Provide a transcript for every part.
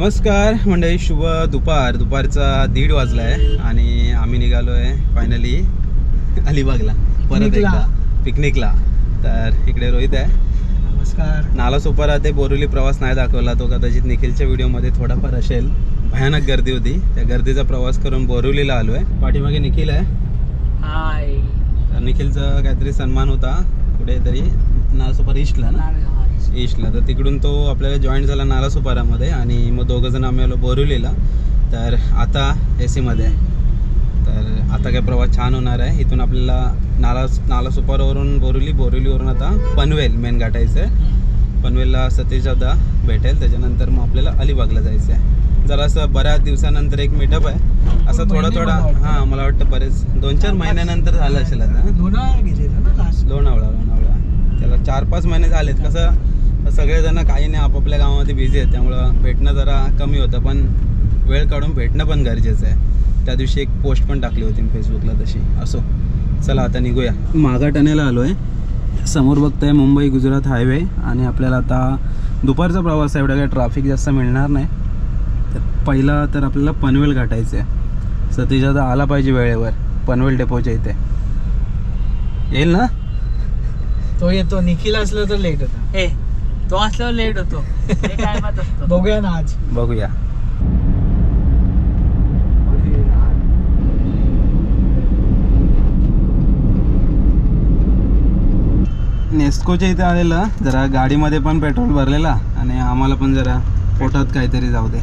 नमस्कार मंडळी शुभ दुपार. दुपारचा दीड वाजला आहे आणि आम्ही निघालो आहे फायनली अलिबागला. परत. एकदा. पिकनिकला तर इकडे रोहित आहे. नमस्कार. नाला सोपारा ते बोरिवली प्रवास नाही दाखवला. तो कदाचित निखिलच्या व्हिडिओमध्ये थोडाफार असेल. भयानक गर्दी होती. त्या गर्दीचा प्रवास करून बोरिवलीला आलो आहे पाठीमागे निखिल आहे. निखिलचा काहीतरी सन्मान होता. कुठेतरी नाला सोपारा ईस्टला ना? ईस्टला तर तिकडून तो आपल्याला जॉईन झाला नाला सुपारामध्ये आणि मग दोघं जण आम्ही आलो बोरिवलीला. तर आता ए सीमध्ये आहे. तर आता काय प्रवास छान होणार आहे. इथून आपल्याला नाला नाला सुपारावरून बोरिवली बोरिवलीवरून आता पनवेल मेन गाठायचं आहे पनवेलला सतीश दादा भेटेल. त्याच्यानंतर मग आपल्याला अलिबागला जायचं आहे. जरासं बऱ्याच दिवसानंतर एक मीटअप आहे. असं थोडा थोडा. हां मला वाटतं बरेच. दोन चार महिन्यानंतर झालं असेल आता. लोणावळा लोणावळा. त्याला चार पाच महिने झालेत. कसं सगळेजण काही नाही आपापल्या गावामध्ये बिझी आहेत. त्यामुळं भेटणं जरा कमी होतं पण वेळ काढून भेटणं पण गरजेचं आहे. त्या दिवशी एक पोस्ट पण टाकली होती मी फेसबुकला तशी. असो चला आता निघूया. मागाटण्याला आलो आहे समोर बघताय मुंबई गुजरात हायवे आणि आपल्याला आता दुपारचा प्रवास आहे. एवढा काही ट्रॅफिक जास्त मिळणार नाही. तर पहिला तर आपल्याला पनवेल गाठायचं आहे. सतीश दादा आला पाहिजे वेळेवर. पनवेल डेपोच्या इथे. येईल ना? तो येतो. निखिल असलं तर लेट होता. ए तो असल्यावर लेट होतो. हे टायमात असतो. बघूया ना आज. बघूया. नेस्कोच्या इथे आलेलं जरा गाडीमध्ये पण पेट्रोल भरलेला आणि आम्हाला पण जरा पोटात काहीतरी जाऊ दे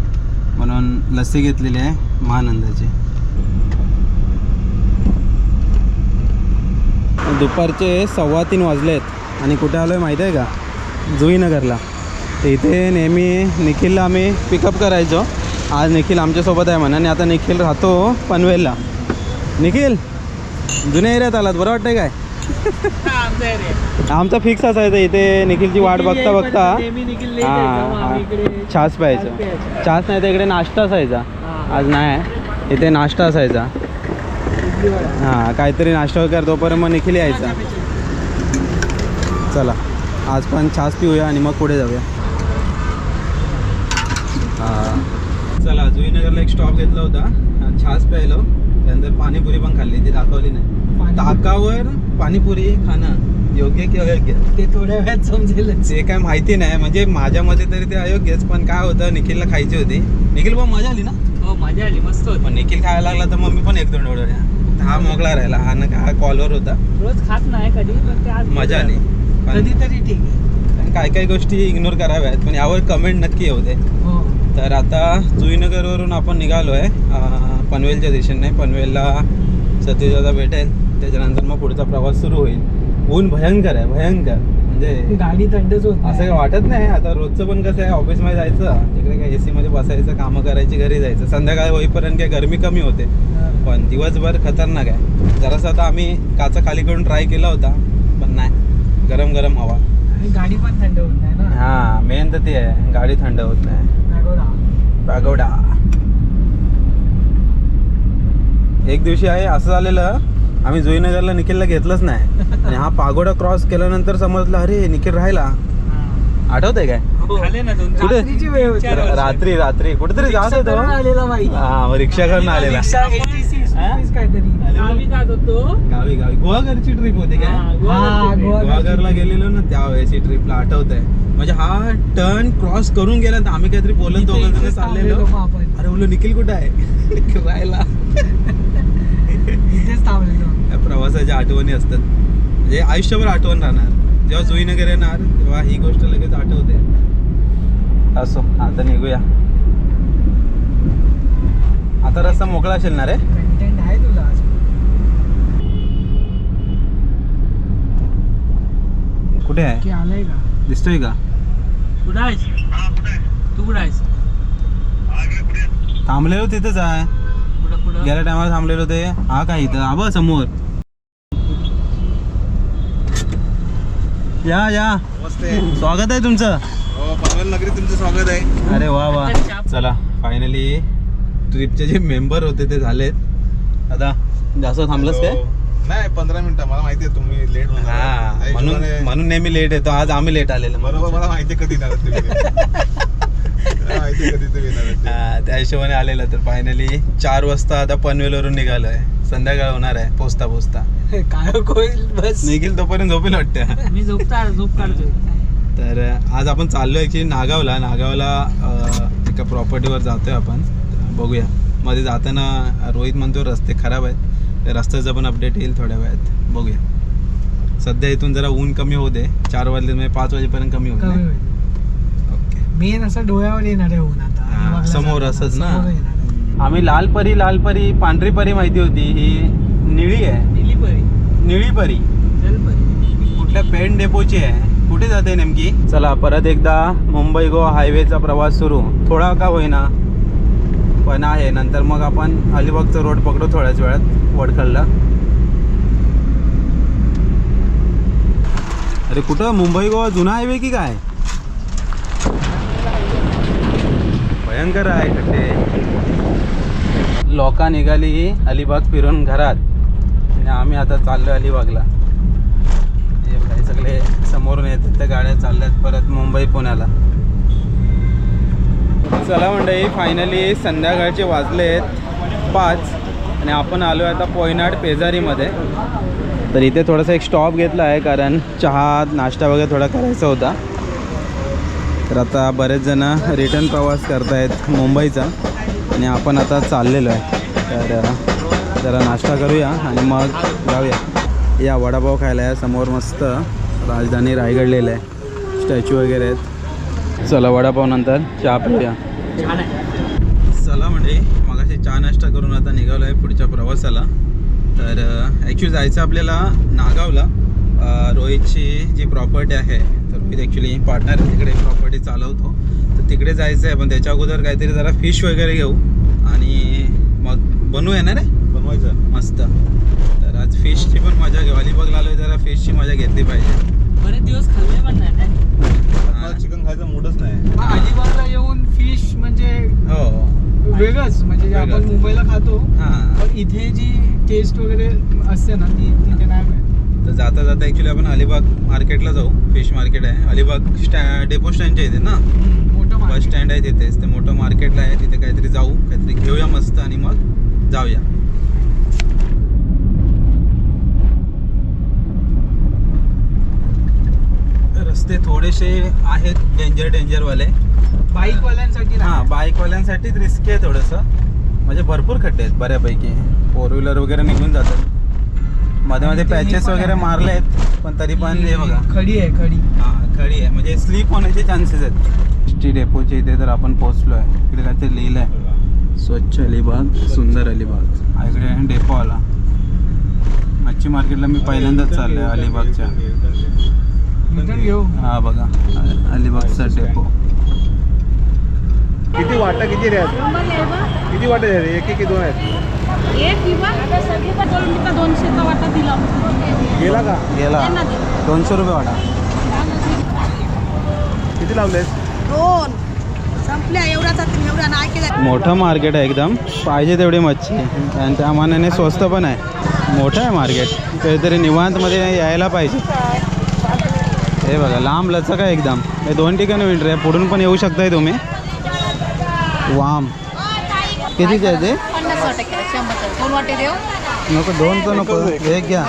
म्हणून लस्सी घेतलेली आहे महानंदाची. दुपारचे सव्वा तीन वाजलेत आणि कुठे आलो आहे माहिती आहे का? जुईनगरला. तर इथे नेहमी निखिलला आम्ही पिकअप करायचो. आज निखिल आमच्यासोबत आहे म्हणा आणि आता निखिल राहतो पनवेलला. निखिल जुन्या एरियात आलात. बरं वाटतंय काय? आमचा फिक्स असायचं इथे निखिलची वाट बघता बघता हां हां. छास प्यायचं. छास नाही तर इकडे नाश्ता असायचा. आज नाही. इथे नाश्ता असायचा. हां काहीतरी नाश्ता वगैरे तोपर्यंत मग निखिल यायचा. चला. आज पण छास पिऊया आणि मग पुढे जाऊया. हां. चला जुईनगरला एक स्टॉप घेतला होता. छास प्यायलो. त्यानंतर पाणीपुरी पण खाल्ली. ती दाखवली नाही. ताकावर पाणीपुरी खाणं योग्य की अयोग्य? ते थोड्या वेळात समजेल ते काय माहिती नाही. म्हणजे माझ्या मते तरी ते अयोग्यच पण काय होतं निखिलला खायची होती. निखिल पण मजा आली ना? हो मजा आली. मस्त होती. पण निखिल खायला लागला तर मग मी पण एक दोन डोळ्या हा मोकळा राहिला. हा ना कॉलवर होता. रोज खात नाही कधी मजा आली. कधीतरी ठीक आहे. काय काय गोष्टी इग्नोर कराव्यात पण यावर कमेंट नक्की येऊ दे. हो. तर आता जुईनगरवरून आपण निघालो आहे पनवेलच्या दिशेने. पनवेलला सतीशदादा भेटेल. त्याच्यानंतर मग पुढचा प्रवास सुरू होईल. ऊन भयंकर आहे भयंकर. म्हणजे गाडी थंडच होत असं काही वाटत नाही. आता रोजचं पण कसं आहे ऑफिसमध्ये जायचं तिकडे काय एसी मध्ये बसायचं कामं करायची घरी जायचं. संध्याकाळी होईपर्यंत काय गरमी कमी होते. पण दिवसभर खतरनाक आहे. जरासं आता आम्ही काचा खाली करून ट्राय केला होता पण नाही. गरम गरम हवा. आणि गाडी पण थंड होत नाही ना? हा मेन तर ते आहे. गाडी थंड होत नाही. पागोडा एक दिवशी आहे असं झालेलं आम्ही जुईनगरला निखिलला घेतलंच नाही. आणि हा पागोडा क्रॉस केल्यानंतर समजलं अरे निखिल राहिला. हा. आठवतंय काय? हो. झाले ना दोन कुठे? रात्रीची वेळ होती. चार वर्ष. रात्री रात्री. कुठेतरी जात होतो. आलेला बाई. हा मग रिक्षा करून आलेला. रिक्षा 86 रुपीज काहीतरी. आम्ही जात होतो गावी गावी. गोवाघरची ट्रिप होती काय? हा, गोवा. गोवा. गोवाघरला गेलेलो ना त्यावेळेस ही ट्रिपला आठवत आहे म्हणजे हा टर्न क्रॉस करून गेला तर आम्ही काहीतरी बोलत इथे- दोघं जण चाललेलो. थांबलेलो मग आपण. अरे बोललो निखिल कुठं आहे? इथेच थांबलेलो या प्रवासाच्या आठवणी असतात. म्हणजे आयुष्यभर आठवण राहणार. जेव्हा जुईनगर येणार तेव्हा ही गोष्ट लगेच आठवते. असो आता निघूया. आता रस्ता मोकळा असेल ना रे कंटेंट आहे तुला आज कुठे आहे? की आलंय का? दिसतोय का? कुठं आहेस? तू कुठं आहेस? थांबलेलो तिथेच आहे. कुठं कुठं? गेल्या टायमाला थांबलेलो ते. हा काय इथं? आबा समोर. या या. स्वागत आहे तुमचं. हो पनवेल नगरी तुमचं स्वागत आहे. अरे वा वा. चला फायनली ट्रिपचे जे मेंबर होते ते झालेत. आता जास्त थांबलंस काय? हो. नाही पंधरा मिनिटं मला माहिती आहे तुम्ही लेट हा म्हणून म्हणून नेहमी लेट येतो. आज आम्ही लेट आलेलो बरोबर मला माहिती कधी येणार त्या हिशोबाने आलेलं तर फायनली चार वाजता आता पनवेलवरून निघालोय. संध्याकाळ होणार आहे पोचता पोचता. काय होईल बस. निघील तोपर्यंत झोपेल वाटतं. मी झोपता झोप काढतोय. तर आज आपण चाललो ॲक्च्युली नागावला. नागावला एका प्रॉपर्टीवर जातोय आपण. बघूया. मध्ये जाताना रोहित म्हणतो रस्ते खराब आहेत. त्या रस्त्याचं पण अपडेट येईल थोड्या वेळात. बघूया. सध्या इथून जरा ऊन कमी होऊ दे. चार वाजले म्हणजे पाच वाजेपर्यंत कमी नाही? होईल. ओके. मेन असं डोळ्यावर येणार आहे ऊन आता. समोर. असंच ना? आम्ही लाल परी लाल परी पांढरी परी माहिती होती. ही निळी आहे. परी निळी परी जल परी कुठल्या पेन डेपोची आहे? कुठे जाते नेमकी? चला परत एकदा मुंबई गोवा हायवेचा प्रवास सुरू. थोडा का होईना? पण आहे. नंतर मग आपण अलिबागचा रोड पकडू थोड्याच वेळात वडखलला. अरे कुठं? मुंबई गोवा? जुना हायवे की काय? भयंकर आहे कसे लोक निघाली अलिबाग फिरून घरात. आणि आम्ही आता चाललो अलिबागला. हे हे सगळे समोरून येतात त्या गाड्या चालल्यात परत मुंबई पुण्याला. चला मंडळी फायनली संध्याकाळचे वाजले आहेत पाच आणि आपण आलो आहे आता पोयनाड पेजारीमध्ये तर इथे थोडासा एक स्टॉप घेतला आहे कारण चहा नाश्ता वगैरे थोडा करायचा होता. तर आता बरेच जण रिटर्न प्रवास करतायत मुंबईचा आणि आपण आता चाललेलो आहे. तर जरा नाश्ता करूया आणि मग जाऊया. या वडापाव खायला आहे समोर मस्त राजधानी रायगड लिहिलं आहे. स्टॅच्यू वगैरे आहेत. चला वडापाव नंतर चहा पिऊया. छान आहे. चला म्हणजे मगाशी चहा नाश्ता करून आता निघालो आहे पुढच्या प्रवासाला. तर ॲक्च्युली जायचं आपल्याला नागावला. रोहितची जी प्रॉपर्टी आहे तर रोहित ॲक्च्युली पार्टनर तिकडे प्रॉपर्टी चालवतो. तर तिकडे जायचं आहे पण त्याच्या अगोदर काहीतरी जरा फिश वगैरे घेऊ. आणि मग बनवू येणार आहे? बनवायचं. मस्त. तर आज फिशची पण मजा घेऊ अलिबागला आलो जरा फिशची मजा घेतली पाहिजे. बरेच दिवस खाल्ले पण नाही ना चिकन खायचा मूडच नाही. हा, अलिबागला येऊन फिश म्हणजे हो. वेगळंच म्हणजे आपण. मुंबईला खातो हां. पण इथे जी टेस्ट वगैरे असते ना ती तिथे नाही तर जाता जाता ॲक्च्युली आपण अलिबाग मार्केटला जाऊ फिश मार्केट आहे. अलिबाग स्टॅ डेपो स्टँडच्या इथे ना? मोठं बस. स्टँड आहे तिथेच. ते मोठं मार्केटला आहे तिथे काहीतरी जाऊ काहीतरी घेऊया मस्त आणि मग जाऊया. रस्ते थोडेसे आहेत डेंजर डेंजरवाले बाईकवाल्यांसाठी हां. बाईकवाल्यांसाठीच रिस्की आहे थोडंसं. म्हणजे भरपूर खड्डे आहेत बऱ्यापैकी. फोर व्हीलर वगैरे निघून जातात. मध्ये मध्ये ते हे पॅचेस पण वगैरे. मारले आहेत पण तरी पण हे बघा. खडी आहे खडी. हा खडी आहे. म्हणजे स्लीप होण्याचे चान्सेस आहेत. एस टी डेपोच्या इथे तर आपण पोहोचलो आहे इकडे काहीतरी लिहिलं आहे स्वच्छ अलिबाग सुंदर अलिबाग. हा इकडे डेपो आला मच्छी मार्केटला मी पहिल्यांदाच चाललो आहे अलिबागच्या. घेऊ. हा बघा. अलिबागचा डेपो किती वाटा किती रे किती वाटे आहेत एक एक दोन आहेत. एक किंवा दोनशेचा वाटा दिला. गेला का? गेला. दोनशे रुपये वाटा. किती लावलेस दोन. संपल्या. एवढा नाही केला मोठं मार्केट आहे एकदम. पाहिजे तेवढी मच्छी. आणि त्या मानाने स्वस्त पण आहे. मोठं आहे मार्केट काहीतरी निवांतमध्ये यायला पाहिजे. हे बघा लांब लचक आहे एकदम. हे दोन ठिकाणी विंटर आहे. पुढून पण येऊ शकताय तुम्ही. वाम. कितीचे आहे ते? नको दोन तर नको. एक घ्या.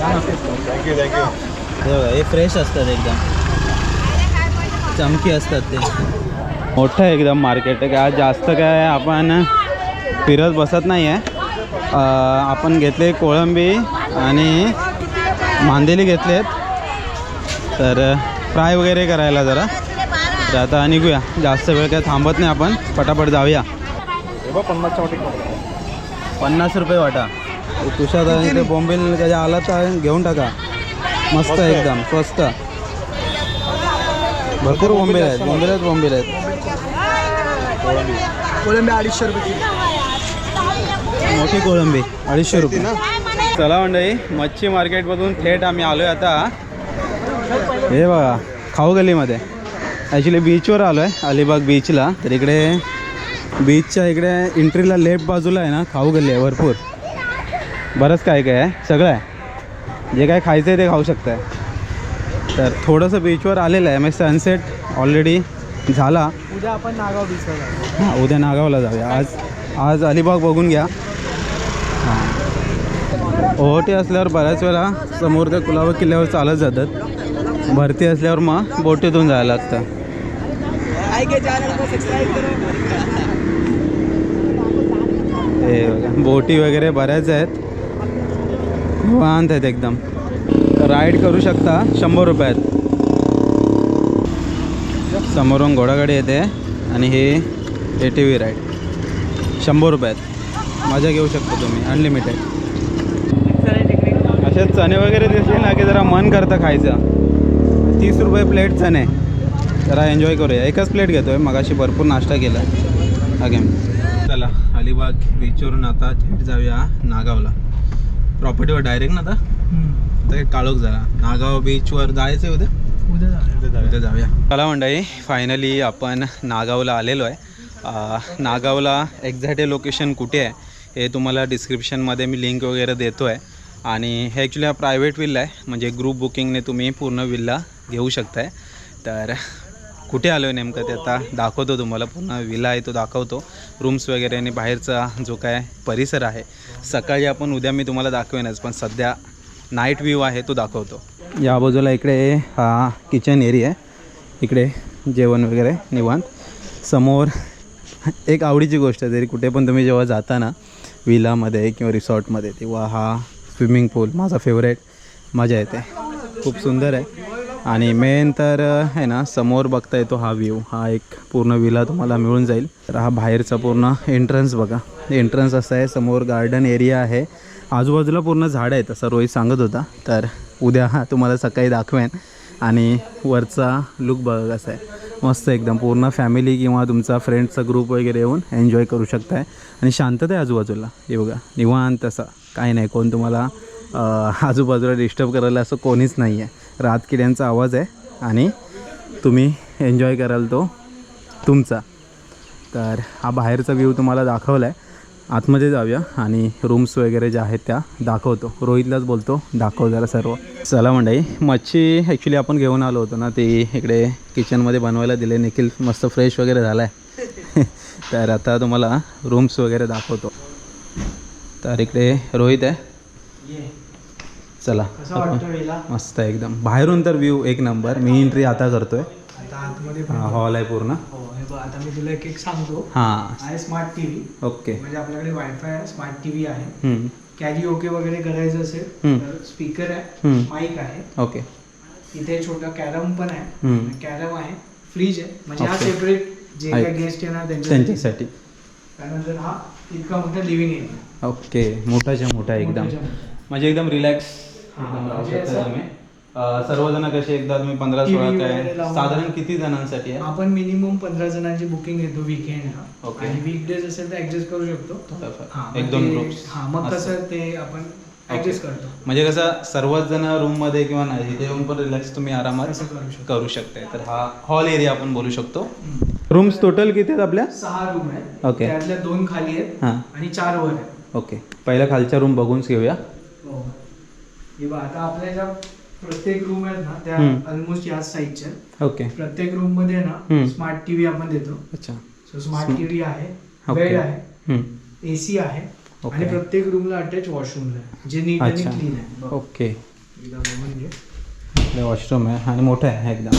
थँक्यू थँक्यू हे बघा हे फ्रेश असतात एकदम. चमकी असतात ते. मोठं एकदम मार्केट आहे काय जास्त काय आपण फिरत बसत नाही आहे आपण घेतले कोळंबी आणि मांदेली घेतलेत. तर फ्राय वगैरे करायला जरा. तर आता निघूया. जास्त वेळ काय थांबत नाही आपण. पटापट जाऊया. पन्नास रुपये वाटा. तुषार इथे बॉम्बेल कधी आला तर घेऊन टाका. मस्त आहे. एकदम. स्वस्त. भरपूर बॉम्बेल आहेत. बॉम्बेलाच बॉम्बेल आहेत. कोळंबी अडीचशे रुपये मोठी कोळंबी अडीचशे रुपये. चला मंडळी मच्छी मार्केटमधून थेट आम्ही आलो आहे आता. हे बघा खाऊ गल्लीमध्ये. ॲक्च्युली बीचवर आलो आहे अलिबाग बीचला तर इकडे बीचच्या इकडे एंट्रीला लेफ्ट बाजूला आहे ना खाऊ गल्ली आहे भरपूर. बरंच काय काय आहे सगळं आहे. जे काय खायचं आहे ते खाऊ शकताय. तर थोडंसं बीचवर आलेलं आहे मग सनसेट ऑलरेडी झाला. उद्या आपण नागाव बीचला जाऊ. हां उद्या नागावला जाऊया. आज आज अलिबाग बघून घ्या. ओहोटी असल्यावर बऱ्याच वेळा समोर त्या कुलाबा किल्ल्यावर चालत जातात. भरती असल्यावर मग बोटीतून जायला लागतं. हे बोटी वगैरे बऱ्याच आहेत. वांत आहेत एकदम. राईड करू शकता शंभर रुपयात. समोरून घोडागाडी येते आणि हे ए टी व्ही राईड. शंभर रुपयात. मजा घेऊ शकता तुम्ही अनलिमिटेड असे चणे वगैरे दिसले ना की जरा मन करतं खायचं. तीस रुपये प्लेट चणे. जरा एन्जॉय करूया. एकच प्लेट घेतो आहे मगाशी भरपूर नाश्ता केला. अगेन चला अलिबाग बीचवरून आता थेट जाऊया नागावला. प्रॉपर्टीवर डायरेक्ट ना आता? काळोख झाला. नागाव बीचवर जायचं आहे उद्या? उद्या जाऊ उद्या जाऊया. चला मंडळी फायनली आपण नागावला आलेलो आहे. नागावला एक्झॅक्ट हे लोकेशन कुठे आहे हे तुम्हाला डिस्क्रिप्शनमध्ये मी लिंक वगैरे देतो आहे आणि हे ॲक्च्युली हा प्रायव्हेट विल्ला आहे. म्हणजे ग्रुप बुकिंगने तुम्ही पूर्ण विल्ला घेऊ शकताय. तर कुठे आलो आहे नेमकं ते आता दाखवतो तुम्हाला. पूर्ण विला आहे तो दाखवतो. रूम्स वगैरे आणि बाहेरचा जो काय परिसर आहे. सकाळी आपण उद्या मी तुम्हाला दाखवेनच पण सध्या नाईट व्ह्यू आहे तो दाखवतो. या बाजूला इकडे हा किचन एरिया आहे. इकडे जेवण वगैरे निवांत. समोर एक आवडीची गोष्ट आहे तरी कुठे पण तुम्ही जेव्हा जाता ना विलामध्ये किंवा रिसॉर्टमध्ये तेव्हा हा स्विमिंग पूल माझा फेवरेट मजा येते. खूप सुंदर आहे. आणि मेन तर आहे ना समोर बघता येतो हा व्ह्यू हा एक पूर्ण विला तुम्हाला मिळून जाईल. तर हा बाहेरचा पूर्ण एंट्रन्स बघा. एंट्रन्स असा आहे समोर गार्डन एरिया आहे. आजूबाजूला पूर्ण झाडं आहेत असं रोहित सांगत होता. तर उद्या हा तुम्हाला सकाळी दाखवेन. आणि वरचा लुक बघा कसा आहे. मस्त एकदम. पूर्ण फॅमिली किंवा तुमचा फ्रेंड्सचा ग्रुप वगैरे येऊन एन्जॉय करू शकताय. आणि शांतता आहे आजूबाजूला. हे बघा निवांत असा. काही नाही कोण तुम्हाला आजूबाजूला डिस्टर्ब करायला असं कोणीच नाही आहे रातकिड्यांचा आवाज आहे आणि तुम्ही एन्जॉय कराल तो तुमचा. तर हा बाहेरचा व्ह्यू तुम्हाला दाखवला आहे आतमध्ये जाऊया आणि रूम्स वगैरे ज्या आहेत त्या दाखवतो. रोहितलाच बोलतो दाखव जरा सर्व. चला मंडई मच्छी ॲक्च्युली आपण घेऊन आलो होतो ना ती इकडे किचनमध्ये बनवायला दिले. निखिल मस्त फ्रेश वगैरे झाला आहे तर आता तुम्हाला रूम्स वगैरे दाखवतो. तर इकडे रोहित आहे. चला. मस्त आहे एकदम. बाहेरून तर व्ह्यू एक नंबर मी एंट्री आता करतोय. हॉल आहे पूर्ण. हो हे आता मी तुला एक एक सांगतो. हां. आहे स्मार्ट टीव्ही ओके. म्हणजे आपल्याकडे वायफाय आहे स्मार्ट टीव्ही आहे. कॅरी ओके वगैरे करायचं असेल. तर स्पीकर आहे. माईक आहे. ओके. इथे छोटा कॅरम पण आहे. कॅरम आहे फ्रीज आहे. म्हणजे हा. सेपरेट जे. काही गेस्ट येणार त्यांच्यासाठी. त्यानंतर हा इतका मोठा लिव्हिंग एरिया ओके मोठाच्या मोठा एकदम. म्हणजे एकदम रिलॅक्स हां, म्हणजे सर्वजण कसे एकदा तुम्ही पंधरा सोळा काय? साधारण किती जणांसाठी आहे? आपण मिनिमम पंधरा जणांची बुकिंग घेतो Okay. आणि वीकडेज असेल तर ऍडजस्ट करू शकतो. एक दोन ते- ग्रुप्स हा मग कसं ते आपण ऍडजस्ट करतो. म्हणजे कसं सर्वच जण रूममध्ये किंवा नाही इथे येऊन पण रिलॅक्स तुम्ही आरामात असं करू शकतो. करू शकताय तर हा हॉल एरिया आपण बोलू शकतो. रूम्स टोटल किती आहेत आपल्या? सहा रूम आहेत. Okay. त्यातल्या दोन खाली आहेत हां. आणि चार वर आहेत. ओके पहिल्या खालच्या रूम बघूनच घेऊया. हो. हे बघ, आता आपल्या ज्या प्रत्येक रूम आहेत ना त्या हम्म. ऑलमोस्ट याच साईजच्या आहेत. ओके प्रत्येक रूममध्ये ना. स्मार्ट टीव्ही आपण देतो. अच्छा. सो स्मार्ट स्म- टीव्ही आहे ओके बेड आहे हम्म. एसी आहे. ओके. आणि प्रत्येक रूमला अटॅच वॉशरूमला आहे जे नीट आणि अच्छा क्लीन आहे बघ. ओके घे वॉशरूम आहे आणि मोठं आहे एकदम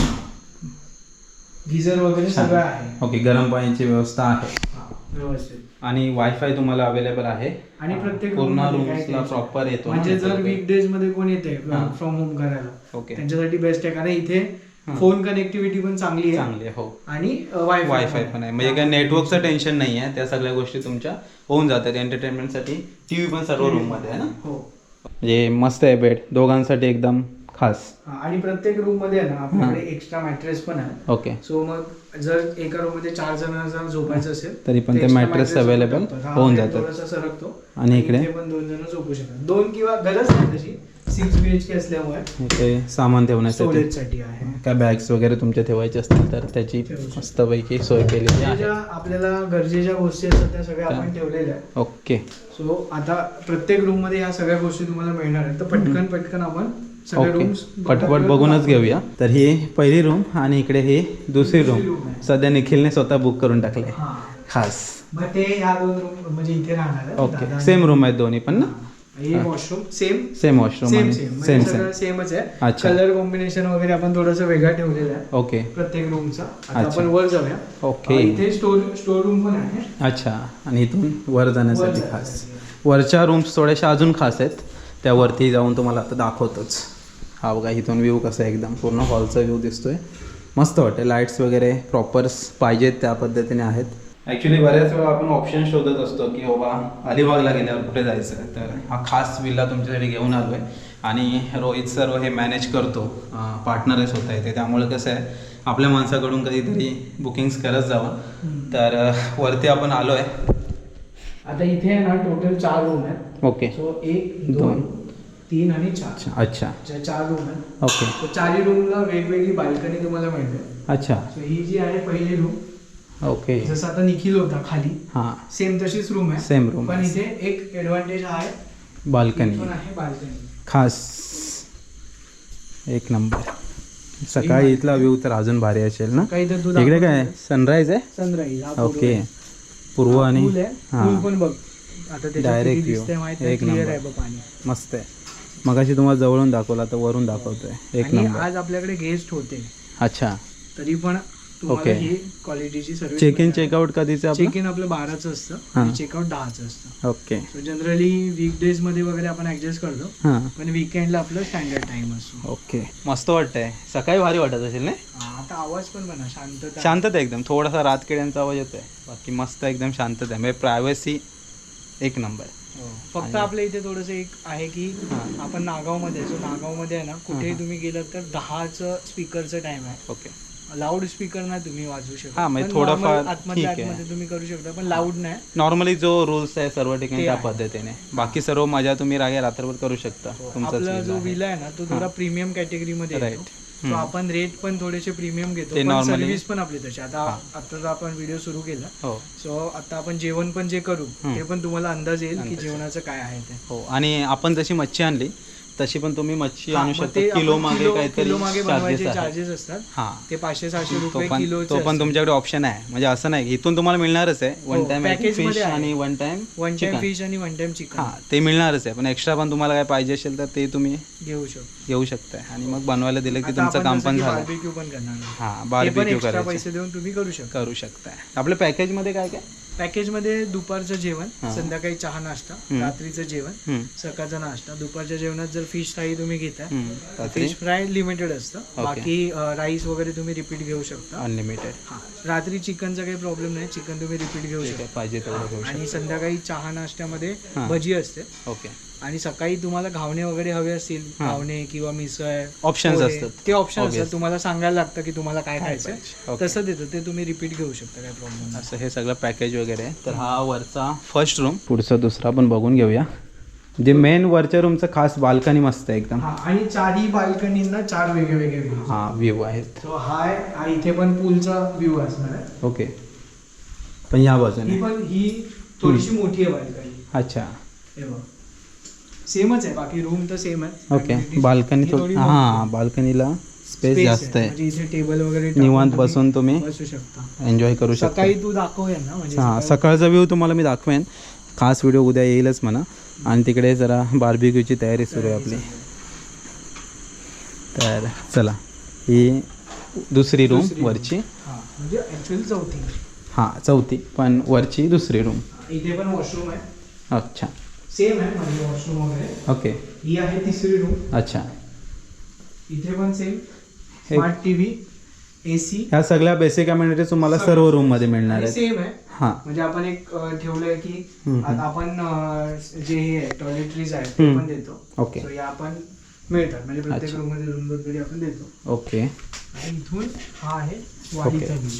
गिझर वगैरे. सगळं आहे ओके गरम पाण्याची व्यवस्था आहे हा, व्यवस्थित आणि वायफाय तुम्हाला अवेलेबल आहे आणि प्रत्येक पूर्ण room मध्ये काय रूम्सला. प्रॉपर येतो ना म्हणजे जर network. वीकडेजमध्ये कोण येते हा. फ्रॉम होम करायला ओके त्यांच्यासाठी बेस्ट आहे कारण इथे. फोन कनेक्टिव्हिटी पण चांगली आहे. चांगले हो. आणि वायफाय वायफाय पण. आहे. म्हणजे काय नेटवर्कचं टेन्शन नाही आहे त्या सगळ्या गोष्टी तुमच्या होऊन जातात. एंटरटेनमेंटसाठी टी व्ही पण सर्व रूममध्ये आहे ना? हो. म्हणजे मस्त आहे बेड दोघांसाठी एकदम खास. आणि प्रत्येक रूममध्ये ना आपल्याकडे एक्स्ट्रा मॅट्रेस पण आहे ओके. सो मग जर एका रूममध्ये चार जणांना जर झोपायचं असेल तरी पण ते टाकतात. हा, होऊन जातात. थोडंसं सरकतो आणि इकडे? पण दोन जण झोपू शकतात. दोन किंवा गरज नाही तशी. सिक्स बीएचके असल्यामुळे ते सामान ठेवण्यासाठी. आहे. काय बॅग्स वगैरे तुमच्या ठेवायचे असतील तर त्याची. मस्तपैकी सोय केलेली ज्या आहे. ज्या आपल्याला गरजेच्या गोष्टी असतात त्या सगळ्या आपण ठेवलेल्या आहेत. ओके. सो आता प्रत्येक रूममध्ये या सगळ्या गोष्टी तुम्हाला मिळणार आहेत. तर पटकन पटकन आपण ओके पटापट बघूनच घेऊया. तर ही पहिली रूम आणि इकडे ही दुसरी रूम. सध्या निखिलने स्वतः बुक करून टाकले खास. ते ह्या दोन रूम म्हणजे इथे राहणार आहेत. दादा ओके सेम रूम आहेत दोन्ही पण ना? Washroom same same washroom same same same same same सेमच आहे. कलर कॉम्बिनेशन वगैरे आपण थोडंसं वेगळं ठेवलेलं आहे. ओके प्रत्येक रूमचा. आपण वर जाऊया. ओके. इथे स्टोर स्टोर रूम पण आहे. अच्छा. आणि इथून वर जाण्यासाठी खास. वरच्या रूम्स थोड्याशा अजून खास आहेत. त्यावरती जाऊन तुम्हाला आता दाखवतोच. हा बघा इथून व्ह्यू कसा आहे एकदम. पूर्ण हॉलचा व्ह्यू दिसतोय. मस्त वाटते लाईट्स वगैरे प्रॉपर्स पाहिजेत त्या पद्धतीने आहेत. ॲक्च्युली बऱ्याच वेळा आपण ऑप्शन शोधत असतो की बाबा अलिबागला गेल्यावर कुठे जायचं? तर हा खास विल्ला तुमच्यासाठी घेऊन आलो आहे आणि रोहित सर्व हे मॅनेज करतो. पार्टनरच होता येते त्यामुळे कसं आहे आपल्या माणसाकडून कधीतरी बुकिंग्स करत जावं. तर वरती आपण आलो आहे आता इथे ना टोटल चार रूम आहेत. ओके सो एक दोन. तीन आणि चार. अच्छा ज्या चार रूम आहेत ओके. तर चारही रूमला वेगवेगळी बाल्कनी तुम्हाला मिळते. अच्छा. सो ही जी आहे पहिली रूम ओके. जसं आता निखिल होता खाली हां. सेम तशीच रूम आहे. Same room पण. इथे एक ऍडव्हान्टेज आहे बाल्कनी. इथून आहे बाल्कनी. खास एक नंबर सकाळी इथला व्ह्यू तर अजून भारी असेल ना? काही तर तू इकडे काय? सनराईज आहे? Sunrise okay. पूर्व आणि पूल आहे. पूल हां पण बघ. आता त्याच्यात Direct किती view. दिसतंय माहीत एक क्लिअर number. आहे बघ पाणी. मस्त आहे. मगाशी तुम्हाला जवळून दाखवला तर वरून दाखवतोय. एक आणि नंबर आज आपल्याकडे गेस्ट होते. अच्छा. तरी पण तुम्हाला Okay. ही क्वालिटीची सर्व्हिस चेक इन चेकआउट कधीचं आपलं? चेक इन आपलं बाराचं असतं हां. आणि चेकआउट दहाचं असतं. ओके सो जनरली वीकडेजमध्ये वगैरे आपण ऍडजस्ट करतो. हां. पण विकेंडला आपलं स्टँडर्ड टाइम असतो. ओके मस्त वाटतंय. सकाळी भारी वाटत असेल ना हा, आता आवाज पण बना शांतता. शांतता एकदम. थोडासा रातकिड्यांचा आवाज येतोय. बाकी मस्त एकदम शांतता. आहे म्हणजे प्रायव्हसी एक नंबर हो. फक्त आपल्या इथे थोडंसं एक आहे की हां. आपण नागावमध्ये आहे. सो नागावमध्ये आहे ना कुठेही हां. तुम्ही गेलात तर दहाचं स्पीकरचं टाइम आहे ओके लाऊड स्पीकर नाही तुम्ही वाजवू शकता हां, म्हणजे थोडंफार ठीक आहे. तुम्ही करू शकता पण लाऊड नाही नॉर्मली जो रूल्स आहे सर्व ठिकाणी त्या. पद्धतीने बाकी सर्व मजा तुम्ही रागे रात्रभर करू शकता आपला villa जो. विला आहे ना तो थोडा प्रीमियम कॅटेगरीमध्ये Right. आपण रेट पण थोडेसे प्रीमियम घेतो ते पण normally- सर्व्हिस पण आपली तशी. आता हां. आता जर आपण व्हिडिओ सुरू केला. हो. सो आता आपण जेवण पण जे करू. ते पण तुम्हाला अंदाज येईल की. जेवणाचं काय आहे ते. हो. आणि आपण जशी मच्छी आणली तशी पण तुम्ही मच्छी आणू शकता. किलो मागे काहीतरी चार्जेस असतात. हां. ते पाचशे सहाशे रुपये तो पण तुमच्याकडे ऑप्शन आहे. म्हणजे असं नाही इथून तुम्हाला मिळणारच आहे. One time fish. आणि one time one time fish आणि वन टाइम चिकन हां ते मिळणारच आहे. पण एक्स्ट्रा पण तुम्हाला काय पाहिजे असेल तर ते तुम्ही घेऊ शकतो. घेऊ शकताय. आणि मग बनवायला दिलं की तुमचं काम पण झालं barbecue पण करणार. हां बार्बिक्यू पैसे देऊन तुम्ही करू शकता. करू शकताय. आपल्या पॅकेजमध्ये काय काय? पॅकेजमध्ये दुपारचं जेवण हां. संध्याकाळी चहा नाश्ता हम्म. रात्रीचं जेवण हम्म, सकाळचा नाश्ता. दुपारच्या जेवणात जर फिश थाळी तुम्ही हम्म. रात्री? फिश फ्राय लिमिटेड असतं. बाकी राईस वगैरे तुम्ही रिपीट घेऊ शकता. अनलिमिटेड हा. रात्री चिकनचा काही प्रॉब्लेम नाही. चिकन तुम्ही रिपीट घेऊ शकता. पाहिजे तेवढं घेऊ आणि संध्याकाळी चहा नाश्त्यामध्ये हां. भजी असते. शकतो ओके. आणि सकाळी तुम्हाला घावणे वगैरे हवे असतील हां. घावणे किंवा मिसळ Options पोहे, असतात. ते ऑप्शन Obvious. असतात तुम्हाला सांगायला लागतं की तुम्हाला काय खायचं पाहिजे. ओके. तसं देतं ते तुम्ही रिपीट घेऊ शकता काय प्रॉब्लेम नाही. असं हे सगळं पॅकेज वगैरे आहे. तर हा वरचा फर्स्ट रूम पुढचा दुसरा पण बघून घेऊया. जे मेन वरच्या रूमचं खास बाल्कनी मस्त आहे एकदम. हा आणि चारही बाल्कनींना चार वेगळे वेगळे व्ह्यू हा व्ह्यू आहेत. सो हाय हा इथे पण पूलचा व्ह्यू असणार आहे. ओके पण या ही बाजूने पण ही थोडीशी मोठी आहे बाल्कनी अच्छा. हे बघ. सेमच आहे बाकी रूम तर सेम आहे. ओके बाल्कनी ही थोडी हां. बाल्कनीला स्पेस जास्त आहे. म्हणजे इथे टेबल वगैरे टाकून निवांत तुम्ही बसून तुम्ही बसू शकता. एन्जॉय करू शकता. सकाळी तू दाखव यांना म्हणजे हां सकाळी- सकाळचा व्ह्यू तुम्हाला मी दाखवेन. खास व्हिडिओ उद्या येईलच म्हणा. आणि तिकडे जरा बार्बिक्यूची तयारी सुरू आहे आपली. तर चला ही दुसरी रूम दुसरी room. वरची. हा म्हणजे ऍक्च्युअली चौथी. हां चौथी पण वरची दुसरी रूम इथे पण वॉशरूम आहे. अच्छा. सेम आहे म्हणजे वॉशरूम वगैरे ओके ही आहे तिसरी रूम अच्छा। इथे पण सेम स्मार्ट टीव्ही एसी ह्या सगळ्या बेसिक अम्युनिटीज तुम्हाला सर्व रूममध्ये मिळणार आहेत. सेम आहे हां. म्हणजे आपण एक ठेवलंय की. आता आपण जे हे आहे टॉयलेटरीज आहेत ते. पण देतो. ओके So, या आपण मिळतात. म्हणजे प्रत्येक. रूममध्ये तरी आपण देतो. ओके आणि इथून हा आहे वाडीचा व्ह्यू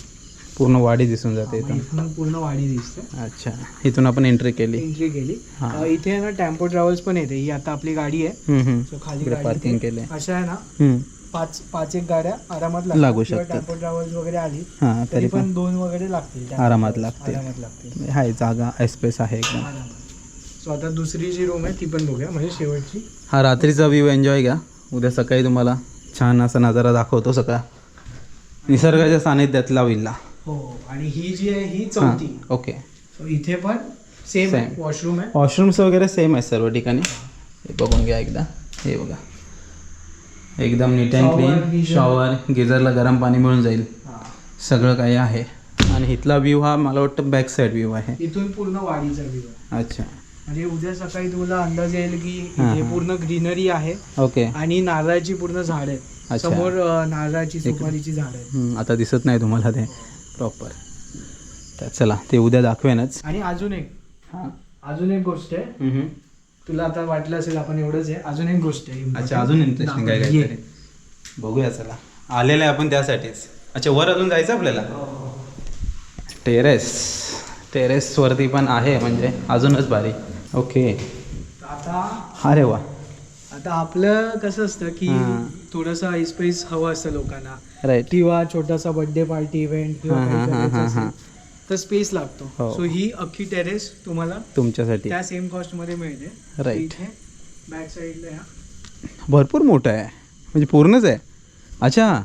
पूर्ण वाडी दिसून जाते इथून. इथून पूर्ण वाडी दिसते. अच्छा इथून आपण एंट्री केली. एंट्री केली. हा. अ, इथे आहे ना टेम्पो ट्रॅव्हल्स पण येते. ही आता आपली गाडी आहे. हम्म, हम्म. So, खाली इकडे गाडी पार्किंग इथे. केले अशा आहे ना हम्म. पाच पाच एक गाड्या आरामात लागू शकतात. टेम्पो ट्रॅव्हल्स वगैरे आली हां तरी पण दोन वगैरे लागतील. आरामात. लागतील. आरामात लागतील. हाय जागा स्पेस आहे एकदम. सो आता दुसरी जी रूम आहे ती पण बघूया. म्हणजे शेवटची. हा रात्रीचा व्ह्यू एन्जॉय घ्या. उद्या सकाळी तुम्हाला छान असा नजारा दाखवतो सगळा. निसर्गाच्या सानिध्यातला विल्ला हो आणि ही जी आहे ही चौथी. ओके. इथे पण सेम आहे Same. वॉशरूम आहे. वॉशरूम्स वगैरे सेम आहेत सर्व ठिकाणी. हे बघून घ्या एकदा. हे बघा. एकदम नीट and Shower, clean geyser. Shower गिझरला गरम पाणी मिळून जाईल. हा. सगळं काही आहे. आणि इथला व्ह्यू हा मला वाटतं बॅक साईड व्ह्यू आहे. इथून पूर्ण वाडीचा व्ह्यू आहे. अच्छा. म्हणजे उद्या सकाळी तुला अंदाज येईल की हा, इथे हा. पूर्ण ग्रीनरी आहे ओके. आणि नारळाची पूर्ण झाड आहेत. अच्छा. समोर अं, नारळाची सुपारीची झाड आहेत. आता दिसत नाही तुम्हाला ते. प्रॉपर तर चला ते उद्या दाखवेनच. आणि अजून एक हां. अजून एक गोष्ट आहे. तुला आता वाटलं असेल आपण एवढंच आहे अजून एक गोष्ट आहे. अच्छा अजून इंटरेस्टिंग काय ये. काहीतरी बघूया चला. आलेलं आहे आपण त्यासाठीच. अच्छा वर अजून जायचं आपल्याला? टेरेस टेरेसवरती पण आहे म्हणजे अजूनच भारी. ओके आता अरे वा. आता आपलं कसं असतं की हा. थोडंसं आईस्पेस हवं असतं लोकांना. राईट किंवा छोटासा बर्थडे पार्टी इव्हेंट किंवा हा, काही हा, हा, करायचं हा, हा. असेल, तर स्पेस लागतो. हो. सो ही अख्खी टेरेस तुम्हाला तुमच्यासाठी. त्या सेम कॉस्टमध्ये मिळते. Right. इथे बॅक साईडला भरपूर मोठं आहे. म्हणजे पूर्णच आहे. अच्छा.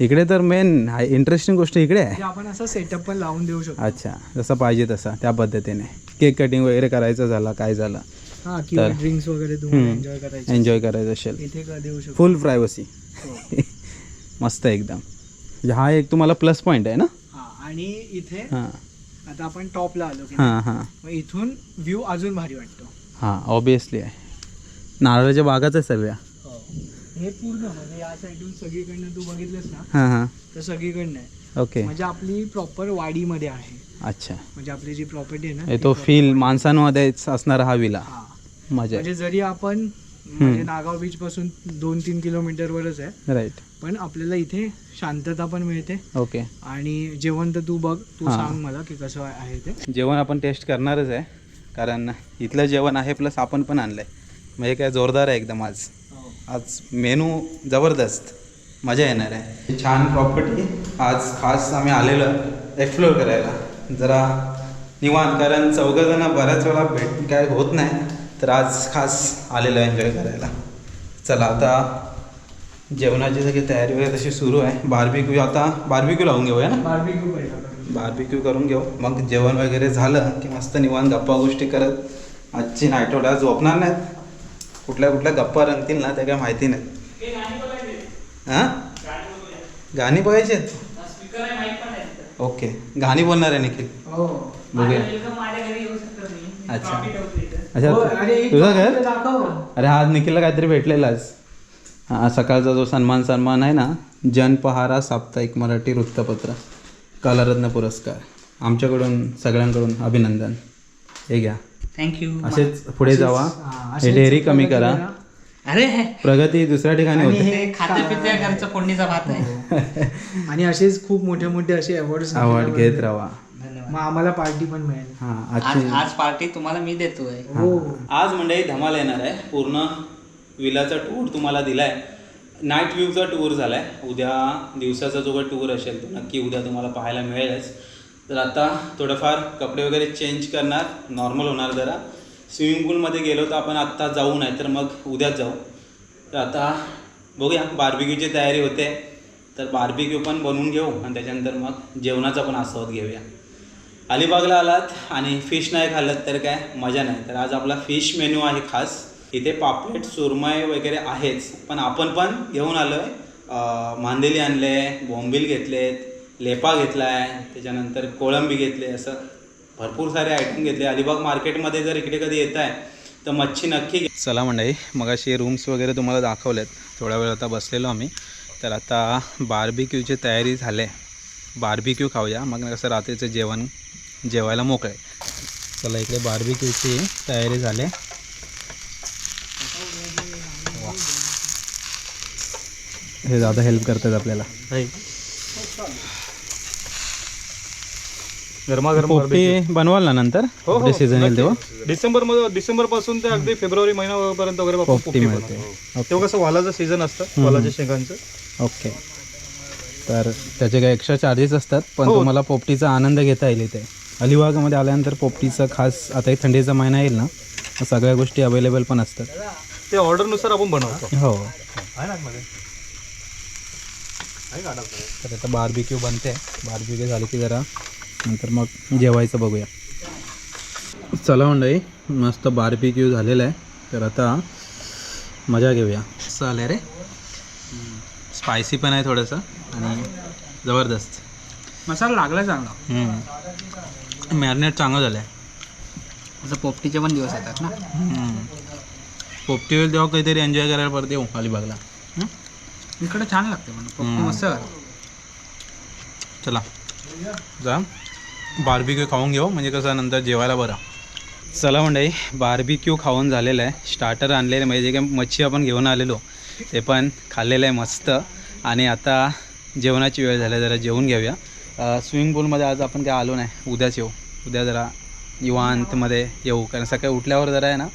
इकडे तर मेन इंटरेस्टिंग गोष्ट इकडे आहे. म्हणजे आपण असं सेटअप पण लावून देऊ शकतो. अच्छा. जसं पाहिजे तसा त्या पद्धतीने. केक कटिंग वगैरे करायचं झालं काय झालं. हा किंवा तर- ड्रिंक्स वगैरे तुम्हाला हम्म. एन्जॉय करायचे एन्जॉय करायचं असेल. इथे का देऊ शकतो? फुल प्रायव्हसी हो. मस्त एकदम. म्हणजे हा एक तुम्हाला प्लस पॉईंट आहे ना? हा आणि इथे हां. आता आपण टॉपला आलो की नाही? हां. हां मग इथून व्ह्यू अजून भारी वाटतो. हां ऑबियसली आहे. नारळाच्या बागाच आहे सगळ्या. हे. पूर्ण म्हणजे या साईडून सगळीकडनं तू बघितलंस ना हां हां. तर सगळीकडनं आहे. ओके म्हणजे आपली प्रॉपर वाडीमध्ये आहे. अच्छा. म्हणजे आपली जी प्रॉपर्टी आहे ना हे ती तो proper- फील माणसांमध्येच असणारा हा विला. हा. मजा म्हणजे जरी आपण म्हणजे नागाव बीच पासून दोन तीन किलोमीटरवरच आहे आहे राईट पण आपल्याला इथे शांतता पण मिळते. ओके आणि जेवण तर तू बघ तू हा. सांग मला की कसं आहे ते. जेवण आपण टेस्ट करणारच आहे कारण इथलं जेवण आहे प्लस आपण पण आणलं आहे म्हणजे काय जोरदार आहे एकदम आज. आज मेनू जबरदस्त. मजा येणार आहे. छान प्रॉपर्टी आज खास आम्ही आलेलो एक्सप्लोर करायला. जरा निवांत कारण चौघंजणं बऱ्याच वेळा भेट काय होत नाही. तर आज खास आलेलो एन्जॉय करायला. चला आता जेवणाची सगळी तयारी वगैरे तशी सुरू आहे. बार्बिक्यू आता बार्बिक्यू लावून घेऊया ना? बार्बिक्यू. बार्बिक्यू करून घेऊ. मग जेवण वगैरे झालं की मस्त निवांत गप्पा गोष्टी करत आजची नाईटोडा झोपणार नाहीत. कुठल्या कुठल्या गप्पा रंगतील ना त्या काय माहिती नाही. हां गाणी बघायची आहेत ओके. गाणी बोलणार आहे निखिल. हो. बघूया. अच्छा. अच्छा तुझं घर? दाखव अरे आज निखिलला काहीतरी भेटलेलाच. हां सकाळचा जो सन्मान सन्मान आहे ना जनपहारा साप्ताहिक मराठी वृत्तपत्र कलारत्न पुरस्कार. आमच्याकडून सगळ्यांकडून अभिनंदन. हे घ्या. थँक्यू असेच पुढे जावा. हा, हे डेअरी कमी करा. अरे प्रगती दुसऱ्या ठिकाणी आणि होते. हे खात्या पित्या घरचं फोडणीचा भात आहे. आणि असेच खूप मोठे मोठे असे अवॉर्ड आवड घेत राहा. मग आम्हाला पार्टी पण मिळेल. हां आज आजची आज पार्टी तुम्हाला मी देतोय. हो. आज मंडळी धमाल येणार आहे. पूर्ण विलाचा टूर तुम्हाला दिलाय. नाईट व्ह्यूचा टूर झालाय. उद्या दिवसाचा जो काही टूर असेल तो नक्की उद्या तुम्हाला पाहायला मिळेलच. तर आता थोडंफार कपडे वगैरे चेंज करणार. नॉर्मल होणार जरा. स्विमिंग पूलमध्ये गेलो तर आपण आत्ता जाऊ नाही तर मग उद्याच जाऊ. तर आता बघूया. बार्बिक्यूची तयारी होते. तर बार्बिक्यू पण बनवून घेऊ आणि त्याच्यानंतर मग जेवणाचा पण आस्वाद घेऊया. अलिबागला आलात आणि फिश नाही खाल्लं तर काय? मजा नाही. तर आज आपला फिश मेन्यू आहे खास. इथे पापलेट सुरमई वगैरे आहेच. पण आपण पण घेऊन आलो आहे मांदेली आणले बोंबील घेतलेत लेपा घेतला आहे त्याच्यानंतर कोळंबी घेतले असं भरपूर सारे आयटम घेतले. अलिबाग मार्केटमध्ये जर इकडे कधी येत आहे तर मच्छी नक्की घे चला मंडळी मग अशी रूम्स वगैरे तुम्हाला दाखवलेत. थोडा वेळ आता बसलेलो आम्ही. तर आता बार्बिक्यूची तयारी झाली. बार्बिक्यू खाऊया. मग कसं रात्रीचं जेवण जेवायला मोकळे चला इकडे बार्बिक्यूची तयारी झाली. हे दादा हेल्प करतात आपल्याला. गरमागरम पोपटी बनवाल ना नंतर? हो, हो, सीझन येईल तेव्हा? डिसेंबरमध्ये डिसेंबरपासून ते अगदी फेब्रुवारी महिन्यापर्यंत वगैरे आपण पोपटी पोपटी मिळते. बनवतो. तेव्हा कसं वालाचं सीझन असतं वालाच्या शेंगांचं. ओके. तर त्याचे काही एक्स्ट्रा चार्जेस असतात पण हो. तुम्हाला पोपटीचा आनंद घेता येईल इथे. अलिबागमध्ये आल्यानंतर पोपटीचं खास आता एक थंडीचा महिना येईल ना सगळ्या गोष्टी अवेलेबल पण असतात. ते ऑर्डरनुसार आपण बनवतो. हो? तर आता बार्बिक्यू बनते. बार्बिक्यू झाली की जरा नंतर मग जेवायचं बघूया. चला मंडळी मस्त बार्बिक्यू झालेलं आहे. तर आता मजा घेऊया. असं आलं रे. स्पायसी पण आहे थोडंसं. आणि जबरदस्त. मसाला लागला चांगला. मॅरिनेट चांगलं झालं आहे असं पोपटीचे पण दिवस येतात ना? पोपटी होईल तेव्हा काहीतरी एन्जॉय करायला येऊ अलिबागला. हं? इकडे छान लागते पण पोपटी हम्म. मस्त. चला. जा. बार्बिक्यू खाऊन घेऊ. म्हणजे कसं नंतर जेवायला बरं. चला मंडळी बार्बिक्यू खाऊन झालेलं आहे. स्टार्टर आणलेले म्हणजे जे काही मच्छी आपण घेऊन आलेलो ते पण खाल्लेलं आहे मस्त. आणि आता जेवणाची वेळ झाली जरा जेवून घेऊया. स्विमिंग पूलमध्ये आज आपण काय आलो नाही. उद्याच येऊ. उद्या जरा युवांतमध्ये येऊ. कारण सकाळी उठल्यावर जरा आहे ना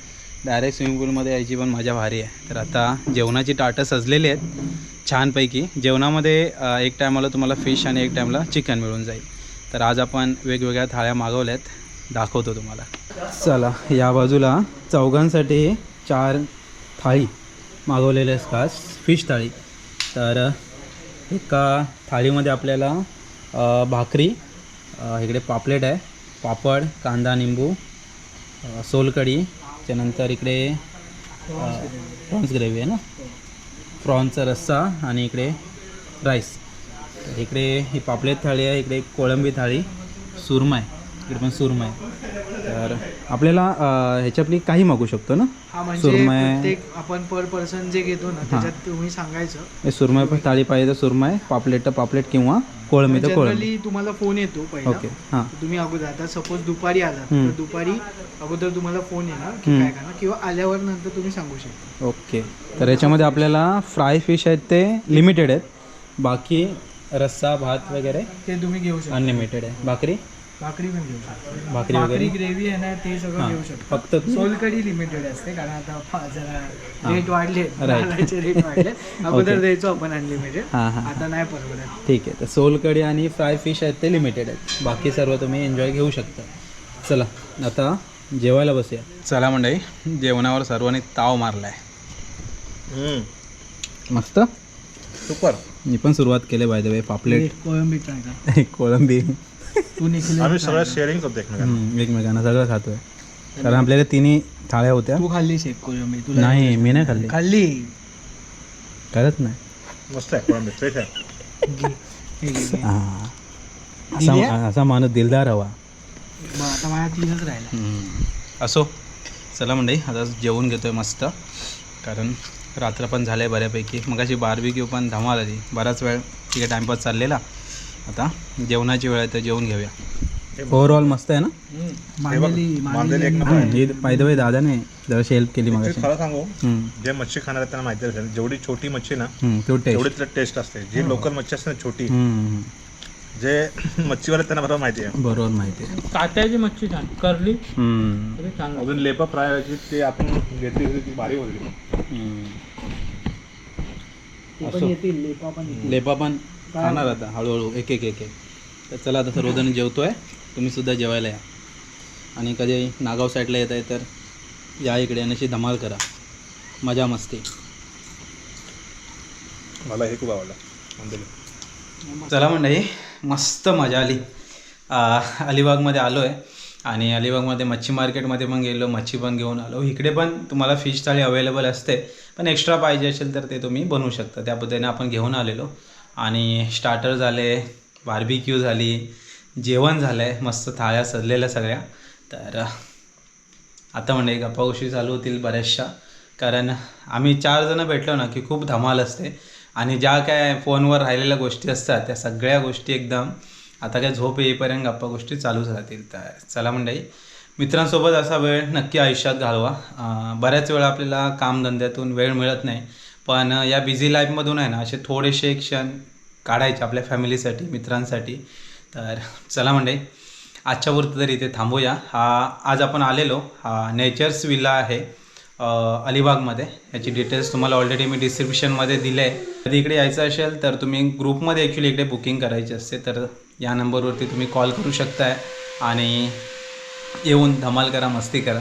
डायरेक्ट स्विमिंग पूलमध्ये यायची पण मजा भारी आहे. तर आता जेवणाची टाटं सजलेली आहेत छानपैकी. जेवणामध्ये एक टायमाला तुम्हाला फिश आणि एक टायमाला चिकन मिळून जाईल. तर आज आपण वेगवेगळ्या थाळ्या मागवल्यात. दाखवतो तुम्हाला. चला या बाजूला चौघांसाठी चार थाळी मागवलेले आहेत खास फिश थाळी. तर एका थाळीमध्ये आपल्याला भाकरी इकडे पापलेट आहे. पापड कांदा निंबू सोलकढी त्यानंतर इकडे प्रॉन्स ग्रेव्ही आहे ना? प्रॉन्सचा रस्सा आणि इकडे राईस इकडे ही पापलेट थाळी आहे इकडे कोळंबी थाळी सुरमई इकडे पण सुरमय. तर आपल्याला ह्याच्यातली काही मागू शकतो ना? हा म्हणजे. प्रत्येक आपण पर पर्सन जे घेतो ना त्याच्यात तुम्ही सांगायचं. हे सुरमई पण थाळी पाहिजे तर सुरमई पापलेट तर पापलेट किंवा कोळंबी तर कोळंबी. जनरली तुम्हाला फोन येतो पहिला. ओके हां. तुम्ही अगोदर आता सपोज दुपारी आलात हम्म. तर दुपारी अगोदर तुम्हाला फोन येणार की हम्म. काय करणार किंवा आल्यावर नंतर तुम्ही सांगू शकता. ओके. तर याच्यामध्ये आपल्याला फ्राय फिश आहेत ते लिमिटेड आहेत. बाकी रस्सा भात वगैरे ते तुम्ही घेऊ शकता. अनलिमिटेड आहे. भाकरी? भाकरी पण घेऊ शकता. भाकरी भाकरी वगैरे ग्रेव्ही आहे ना ते सगळं हां. घेऊ शकता. फक्त सोलकडी लिमिटेड असते कारण आता फा- जरा रेट वाढले Right. रेट वाढले. अगोदर. द्यायचो आपण अनलिमिटेड हां हां आता नाही परवडत. ठीक आहे. तर सोलकडी आणि फ्राय फिश आहेत ते लिमिटेड आहेत. बाकी सर्व तुम्ही एन्जॉय घेऊ शकता. चला आता जेवायला बसूया. चला मंडळी जेवणावर सर्वांनी ताव मारला आहे हम्म. मस्त? सुपर. मी पण सुरुवात केली बाय द वे पापलेट. कोळंबी ट्राय कर कोळंबी. तू निखिल आम्ही सगळं शेअरिंग करतो एकमेकांना. हम्म, एकमेकांना सगळं खातोय. कारण आपल्याकडे तिन्ही थाळ्या होत्या. तू कोळंबी तुला नाही मी नाही खाल्ली. खाल्ली. करत नाही. मस्त आहे कोळंबी फ्रेश आहे. घे. हे घे, घे. हां. असा असा माणूस दिलदार हवा. आता माझ्या तीनच राहिला. असो. चला मंडळी आता जेवून घेतोय मस्त. कारण रात्र पण झालं आहे बऱ्यापैकी. मग अशी बारबिक्यू पण धमाल आली. बराच वेळ ठीक आहे टाईमपास चाललेला. आता जेवणाची वेळ आहे तर जेवून घेऊया. ओव्हरऑल मस्त आहे ना? मांदेली मांदेली एक नंबर आहे. बाय द वे दादाने जराशी हेल्प केली मग ते खरं सांगू जे मच्छी खाणार आहेत त्यांना माहिती असेल जेवढी छोटी मच्छी ना तेवढी टेस्ट तिला टेस्ट असते. जी लोकल मच्छी असते ना छोटी जे मच्छीवाले त्यांना बरोबर माहिती आहे. बरोबर माहिती आहे. कात्याची मच्छी छान. करली हम्म. तरी छान अजून लेपा फ्राय व्हायची ते आपण घेतली होती ती भारी होती. पण लेपा पण खाणार आता हळूहळू एक एक एक एक. तर चला आता सर्वजण जेवतोय. तुम्ही सुद्धा जेवायला या. आणि कधी नागाव साईडला येत आहे तर या इकडे आणि अशी धमाल करा. मजा मस्ती. मला हे खूप आवडलं. चला मंडळी मस्त मजा आली. अलिबागमध्ये आलो आहे आणि अलिबागमध्ये मच्छी मार्केटमध्ये पण गेलो मच्छी पण घेऊन आलो. इकडे पण तुम्हाला फिश थाळी अवेलेबल असते. पण एक्स्ट्रा पाहिजे असेल तर ते तुम्ही बनवू शकता. त्या पद्धतीने आपण घेऊन आलेलो. आणि स्टार्टर झाले बार्बिक्यू झाली जेवण झालं आहे मस्त थाळ्या सजलेल्या सगळ्या. तर आता म्हणजे गप्पा गोष्टी चालू होतील बऱ्याचशा. कारण आम्ही चार जणं भेटलो ना की खूप धमाल असते. आणि ज्या काय फोनवर राहिलेल्या गोष्टी असतात त्या सगळ्या गोष्टी एकदम आता काय झोप येईपर्यंत गप्पा गोष्टी चालूच राहतील. तर चला मंडळी मित्रांसोबत असा वेळ नक्की आयुष्यात घालवा. बऱ्याच वेळा आपल्याला कामधंद्यातून वेळ मिळत नाही. पण या बिझी लाईफमधून आहे ना असे थोडेसे क्षण काढायचे आपल्या फॅमिलीसाठी मित्रांसाठी. तर चला म्हणजे आजच्या पुरतं तरी इथे थांबूया. हा आज आपण आलेलो हा नेचर्स विला आहे अलिबागमध्ये. याची डिटेल्स तुम्हाला ऑलरेडी मी डिस्क्रिप्शनमध्ये दिले आहे. कधी इकडे यायचं असेल तर तुम्ही ग्रुपमध्ये ॲक्च्युली इकडे बुकिंग करायची असते. तर या नंबरवरती तुम्ही कॉल करू शकताय आणि येऊन धमाल करा मस्ती करा.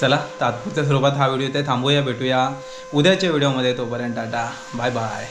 चला तात्पुरत्या स्वरूपात हा व्हिडिओ ते थांबूया. भेटूया उद्याच्या व्हिडिओमध्ये तोपर्यंत टाटा. Bye bye